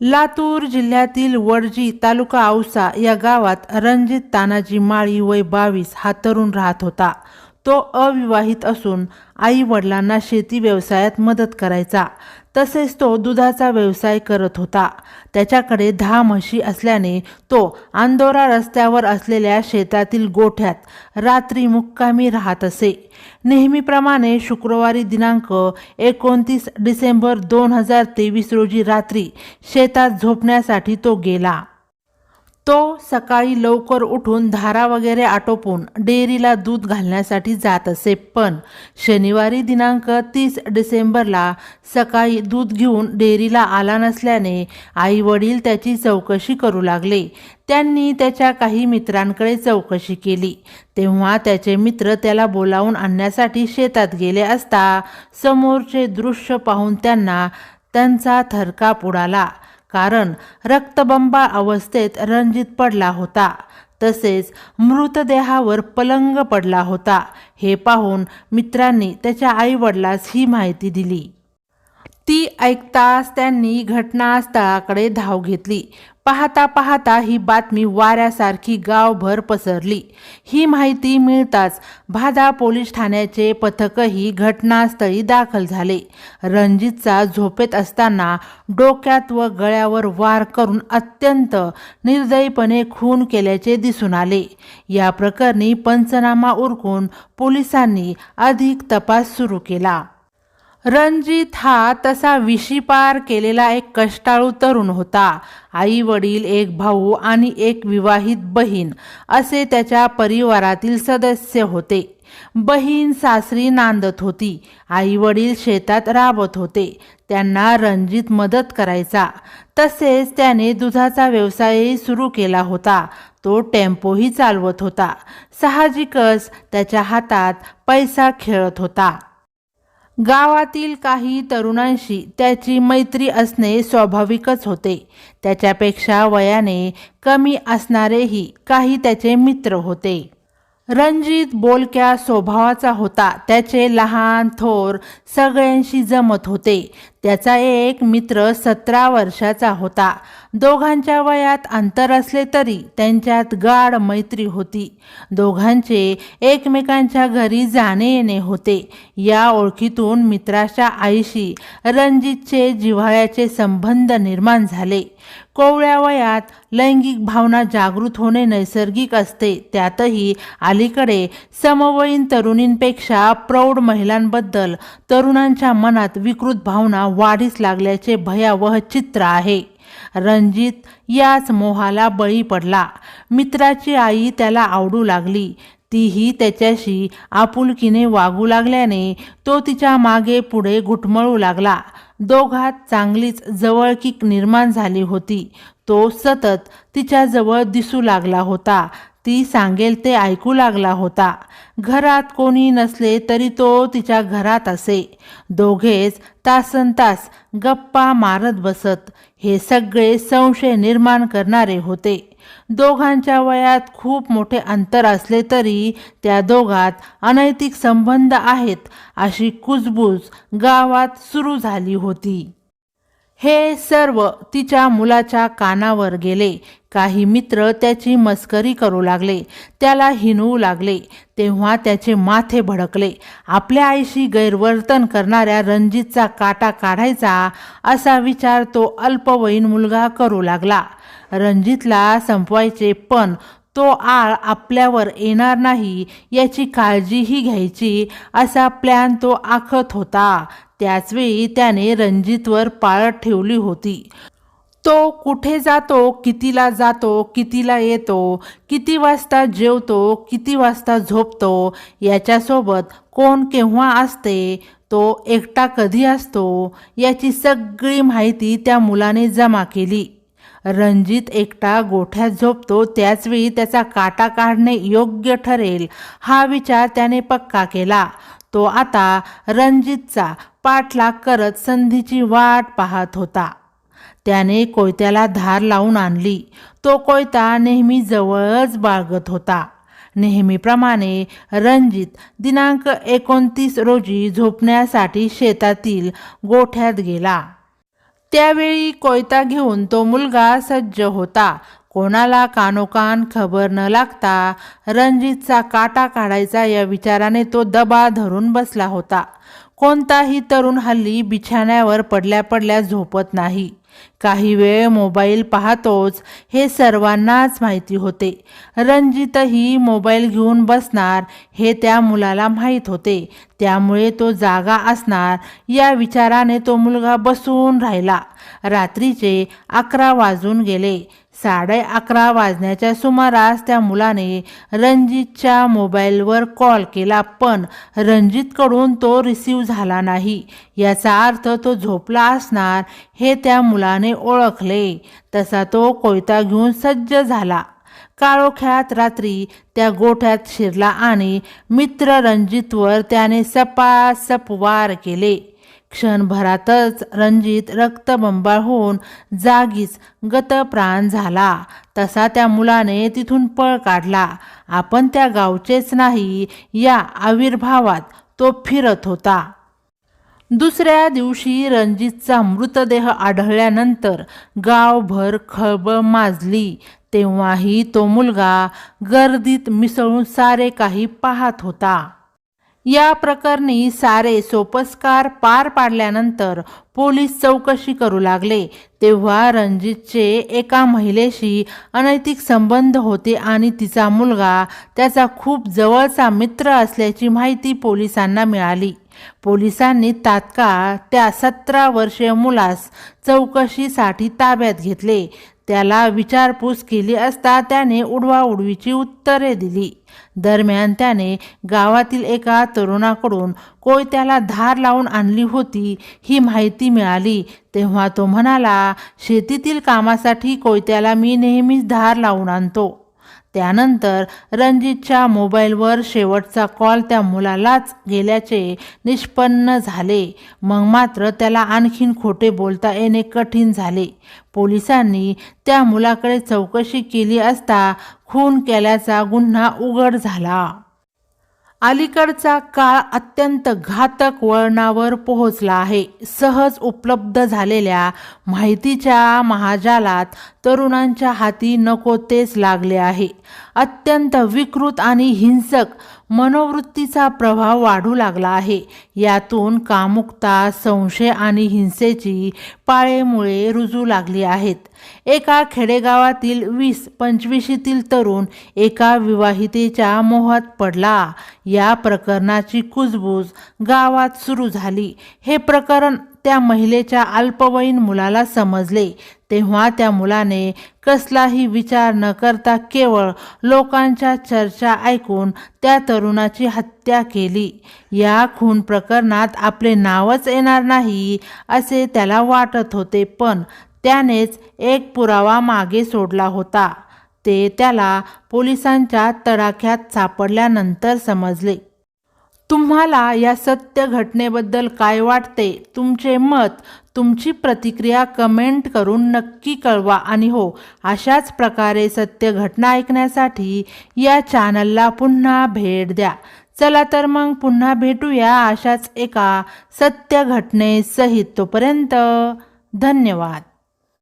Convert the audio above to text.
लातूर जिल्ह्यातील वडजी तालुका औसा या गावात रणजित तानाजी माळी वय बावीस हा तरुण राहत होता. तो अविवाहित असून आई वडिलांना शेती व्यवसायात मदत करायचा. तसेच तो दुधाचा व्यवसाय करत होता. त्याच्याकडे दहा म्हशी असल्याने तो अंदोरा रस्त्यावर असलेल्या शेतातील गोठ्यात रात्री मुक्कामी राहत असे. नेहमीप्रमाणे शुक्रवारी दिनांक एकोणतीस डिसेंबर दोन हजार तेवीस रोजी रात्री शेतात झोपण्यासाठी तो गेला. तो सकाळी लवकर उठून धारा वगैरे आटोपून डेअरीला दूध घालण्यासाठी जात असे. पण शनिवारी दिनांक तीस डिसेंबरला सकाळी दूध घेऊन डेअरीला आला नसल्याने आई वडील त्याची चौकशी करू लागले. त्यांनी त्याच्या काही मित्रांकडे चौकशी केली. तेव्हा त्याचे मित्र त्याला बोलावून आणण्यासाठी शेतात गेले असता समोरचे दृश्य पाहून त्यांना त्यांचा थरकाप उडाला. कारण रक्तबंबा अवस्थेत रणजित पडला होता. तसेच मृतदेहावर पलंग पडला होता. हे पाहून मित्रांनी त्याच्या आईवडिलास ही माहिती दिली. ती ऐकताच त्यांनी घटनास्थळाकडे धाव घेतली. पाहता पाहता ही बातमी वाऱ्यासारखी गावभर पसरली. ही माहिती मिळताच भादा पोलीस ठाण्याचे पथकही घटनास्थळी दाखल झाले. रणजितचा झोपेत असताना डोक्यात व गळ्यावर वार करून अत्यंत निर्दयीपणे खून केल्याचे दिसून आले. या प्रकरणी पंचनामा उरकून पोलिसांनी अधिक तपास सुरू केला. रणजित हा तसा विशीपार केलेला एक कष्टाळू तरुण होता. आई वडील एक भाऊ आणि एक विवाहित बहीण असे त्याच्या परिवारातील सदस्य होते. बहीण सासरी नांदत होती. आई वडील शेतात राबत होते. त्यांना रणजित मदत करायचा. तसेच त्याने दुधाचा व्यवसायही सुरू केला होता. तो टेम्पोही चालवत होता. साहजिकच त्याच्या हातात पैसा खेळत होता. गावातील काही तरुणांशी त्याची मैत्री असणे स्वाभाविकच होते. त्याच्यापेक्षा वयाने कमी असणारेही काही त्याचे मित्र होते. रणजित बोलक्या स्वभावाचा होता. त्याचे लहान थोर सगळ्यांशी जमत होते. त्याचा एक मित्र सतरा वर्षाचा होता. दोघांच्या वयात अंतर असले तरी त्यांच्यात गाढ मैत्री होती. दोघांचे एकमेकांच्या घरी जाणे येणे होते. या ओळखीतून मित्राच्या आईशी रणजितचे जिव्हाळ्याचे संबंध निर्माण झाले. कोवळ्या वयात लैंगिक भावना जागृत होणे नैसर्गिक असते. त्यातही अलीकडे समवयीन तरुणींपेक्षा प्रौढ महिलांबद्दल तरुणांच्या मनात विकृत भावना वाढीस लागल्याचे भयावह चित्र आहे. रणजित याच मोहाला बळी पडला. मित्राची आई त्याला आवडू लागली. तीही त्याच्याशी आपुलकीने वागू लागल्याने तो तिच्यामागे पुढे घुटमळू लागला. दोघात चांगलीच जवळकीक निर्माण झाली होती. तो सतत तिच्याजवळ दिसू लागला होता. ती सांगेल ते ऐकू लागला होता. घरात कोणी नसले तरी तो तिच्या घरात असे. दोघेच तासन तास गप्पा मारत बसत. हे सगळे संशय निर्माण करणारे होते. दोघांच्या वयात खूप मोठे अंतर असले तरी त्या दोघात अनैतिक संबंध आहेत अशी कुजबूज गावात सुरू झाली होती. हे सर्व तिच्या मुलाच्या कानावर गेले. काही मित्र त्याची मस्करी करू लागले. त्याला हिनवू लागले. तेव्हा त्याचे माथे भडकले. आपल्या आईशी गैरवर्तन करणाऱ्या रणजितचा काटा काढायचा असा विचार तो अल्पवयीन मुलगा करू लागला. रणजितला संपवायचे पण तो आळ आपल्यावर येणार नाही याची काळजीही घ्यायची असा प्लॅन तो आखत होता. त्याचवेळी त्याने रणजितवर पाळत ठेवली होती. तो कुठे जातो कितीला जातो कितीला येतो किती वाजता जेवतो किती वाजता झोपतो याच्यासोबत कोण केव्हा असते तो एकटा कधी असतो याची सगळी माहिती त्या मुलाने जमा केली. रणजित एकटा गोठ्यात झोपतो त्याचवेळी त्याचा काटा काढणे योग्य ठरेल हा विचार त्याने पक्का केला. तो आता रणजितचा पाठलाग करत संधीची वाट पाहत होता. त्याने कोयत्याला धार लावून आणली. तो कोयता नेहमी जवळच बाळगत होता. नेहमीप्रमाणे रणजित दिनांक एकोणतीस रोजी झोपण्यासाठी शेतातील गोठ्यात गेला. त्यावेळी कोयता घेऊन तो मुलगा सज्ज होता. कोणाला कानोकान खबर न लागता रणजितचा काटा काढायचा या विचाराने तो दबा धरून बसला होता. कोणताही तरुण हल्ली बिछाण्यावर पडल्या पडल्या झोपत नाही. काही वेळ मोबाईल पाहतोच हे सर्वांनाच माहिती होते. रणजितही मोबाईल घेऊन बसणार हे त्या मुलाला माहीत होते. त्यामुळे तो जागा असणार या विचाराने तो मुलगा बसून राहिला. रात्रीचे अकरा वाजून गेले. साडे अकरा वाजण्याच्या सुमारास त्या मुलाने रणजितच्या मोबाईलवर कॉल केला पण रणजितकडून तो रिसीव झाला नाही. याचा अर्थ तो झोपला असणार हे त्या मुलाने ओळखले. तसा तो कोयता घेऊन सज्ज झाला. काळोख्यात रात्री त्या गोठ्यात शिरला आणि मित्र रणजितवर त्याने सपासप वार केले. क्षणभरातच रणजित रक्तबंबाळ होऊन जागीच गतप्राण झाला. तसा त्या मुलाने तिथून पळ काढला. आपण त्या गावचेच नाही या आविर्भावात तो फिरत होता. दुसऱ्या दिवशी रणजितचा मृतदेह आढळल्यानंतर गावभर खळबळ माजली. तेव्हाही तो मुलगा गर्दीत मिसळून सारे काही पाहत होता. या प्रकरणी सारे सोपस्कार पार पाडल्यानंतर पोलीस चौकशी करू लागले. तेव्हा रणजितचे एका महिलेशी अनैतिक संबंध होते आणि तिचा मुलगा त्याचा खूप जवळचा मित्र असल्याची माहिती पोलिसांना मिळाली. पोलिसांनी तात्काळ त्या सतरा वर्षीय मुलास चौकशीसाठी ताब्यात घेतले. त्याला विचारपूस केली असता त्याने उडवाउडवीची उत्तरे दिली. दरम्यान त्याने गावातील एका तरुणाकडून कोयत्याला धार लावून आणली होती ही माहिती मिळाली. तेव्हा तो म्हणाला शेतीतील कामासाठी कोयत्याला मी नेहमीच धार लावून आणतो. त्यानंतर रणजितच्या मोबाईलवर शेवटचा कॉल त्या मुलालाच गेल्याचे निष्पन्न झाले. मग मात्र त्याला आणखीन खोटे बोलता येणे कठीण झाले. पोलिसांनी त्या मुलाकडे चौकशी केली असता खून केल्याचा गुन्हा उघड झाला. अलीकडचा काळ अत्यंत घातक वळणावर पोहोचला आहे. सहज उपलब्ध झालेल्या माहितीच्या महाजालात तरुणांच्या हाती नको तेच लागले आहे. अत्यंत विकृत आणि हिंसक मनोवृत्तीचा प्रभाव वाढू लागला आहे. यातून कामुकता संशय आणि हिंसेची पाळेमुळे रुजू लागली आहेत. एका खेडेगावातील वीस पंचवीशीतील तरुण एका विवाहितेच्या मोहात पडला. या प्रकरणाची कुजबूज गावात सुरू झाली. हे प्रकरण त्या महिलेच्या अल्पवयीन मुलाला समजले. तेव्हा त्या मुलाने कसलाही विचार न करता केवळ लोकांच्या चर्चा ऐकून त्या तरुणाची हत्या केली. या खून प्रकरणात आपले नावच येणार नाही असे त्याला वाटत होते पण त्यानेच एक पुरावा मागे सोडला होता. ते त्याला पोलिसांच्या तडाख्यात सापडल्यानंतर समजले. तुम्हाला या सत्य घटनेबद्दल काय वाटते? तुमचे मत तुमची प्रतिक्रिया कमेंट करून नक्की कळवा आणि हो अशाच प्रकारे सत्य घटना ऐकण्यासाठी या चॅनलला पुन्हा भेट द्या. चला तर मग पुन्हा भेटूया अशाच एका सत्य घटनेसहित तोपर्यंत धन्यवाद.